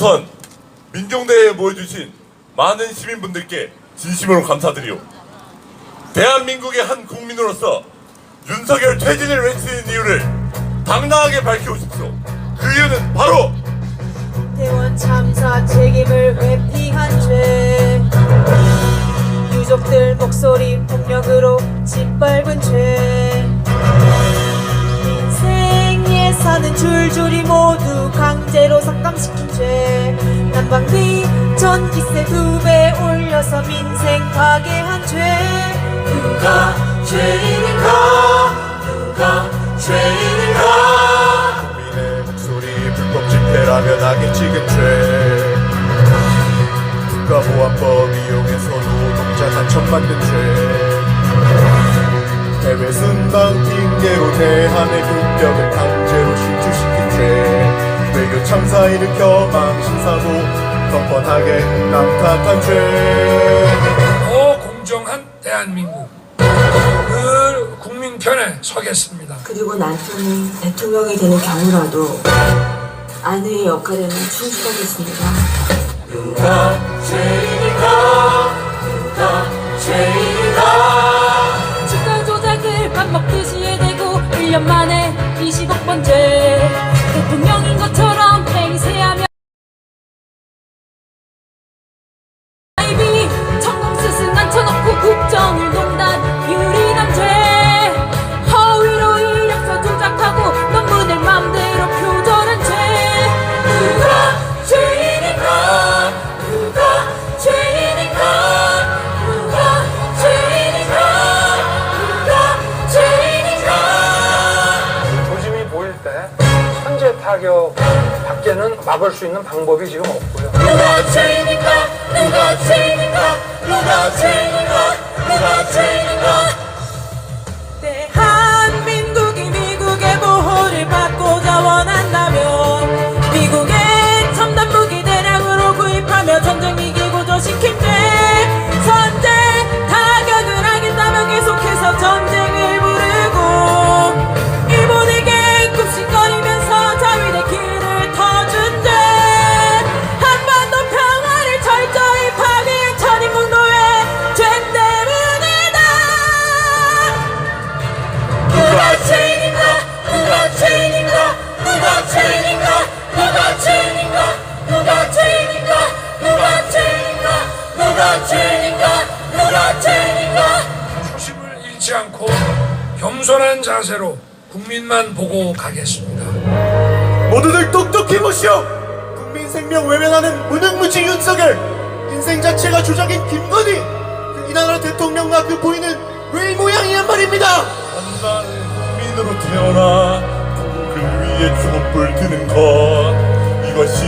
우선 민중대회에 모여주신 많은 시민분들께 진심으로 감사드리오. 대한민국의 한 국민으로서 윤석열 퇴진을 외치는 이유를 당당하게 밝혀오십시오. 그 이유는 바로 대원 참사 책임을 회피한 죄 유족들 목소리 폭력으로 짓밟은 죄 인생 예산은 줄줄이 모두 강제로 삭감시킨 죄 난방비 전기세 두 배 올려서 민생 파괴한 죄. 누가 죄인인가 누가 죄인인가 국민의 목소리 불법 집회라면 악에 찍은 죄. 국가보안법 이용해서 노동자 단천 만든 죄. 해외 순방 핑계로 대한의 국격을 강제로 실추시킨 죄 외교 참사 일으켜 망신사고 뻔뻔하게 남 탓한 죄더 공정한 대한민국 그 국민 편에 서겠습니다. 그리고 남편이 대통령이 되는 경우라도 아내의 역할에는 충실하겠습니다. 주가 조작을 밥 먹듯이 해대고 1년 만에 20억 번째 타격 밖에는 막을 수 있는 방법이 지금 없고요. 자세로 국민만 보고 가겠습니다. 모두들 똑똑히 보시오. 국민 생명 외면하는 무능무지 윤석열. 인생 자체가 조작인 김건희. 그이 나라 대통령과 그 부인은 왜이 모양이란 말입니다. 한반의 국민으로 태어나 국을 위해 촛불 드는 것. 이것이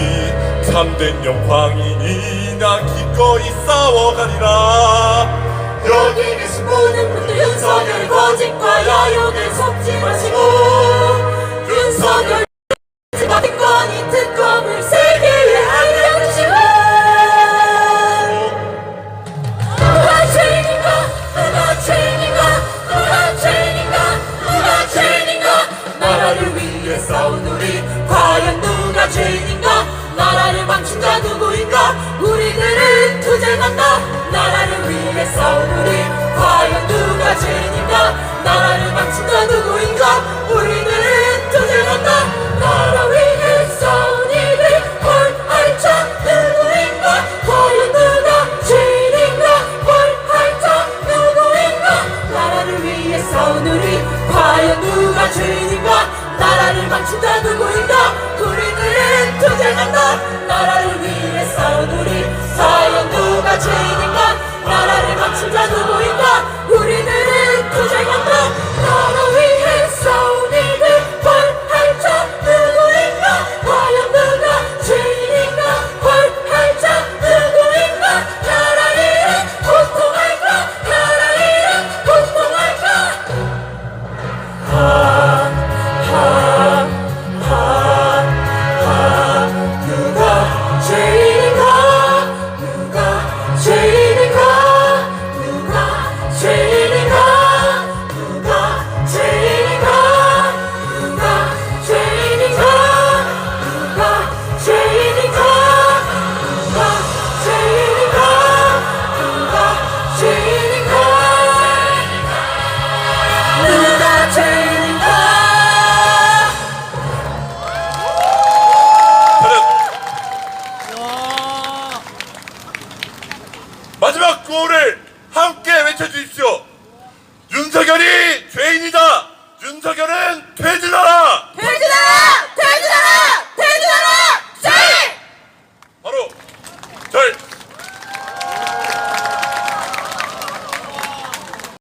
참된 영광이니 나 기꺼이 싸워가리라. 여기 계신 모든 윤석열 거짓과 야욕에 속지 마시고 윤석열 건이 특검을 마지막 구호를 함께 외쳐주십시오. 윤석열이 죄인이다. 윤석열은 퇴진하라.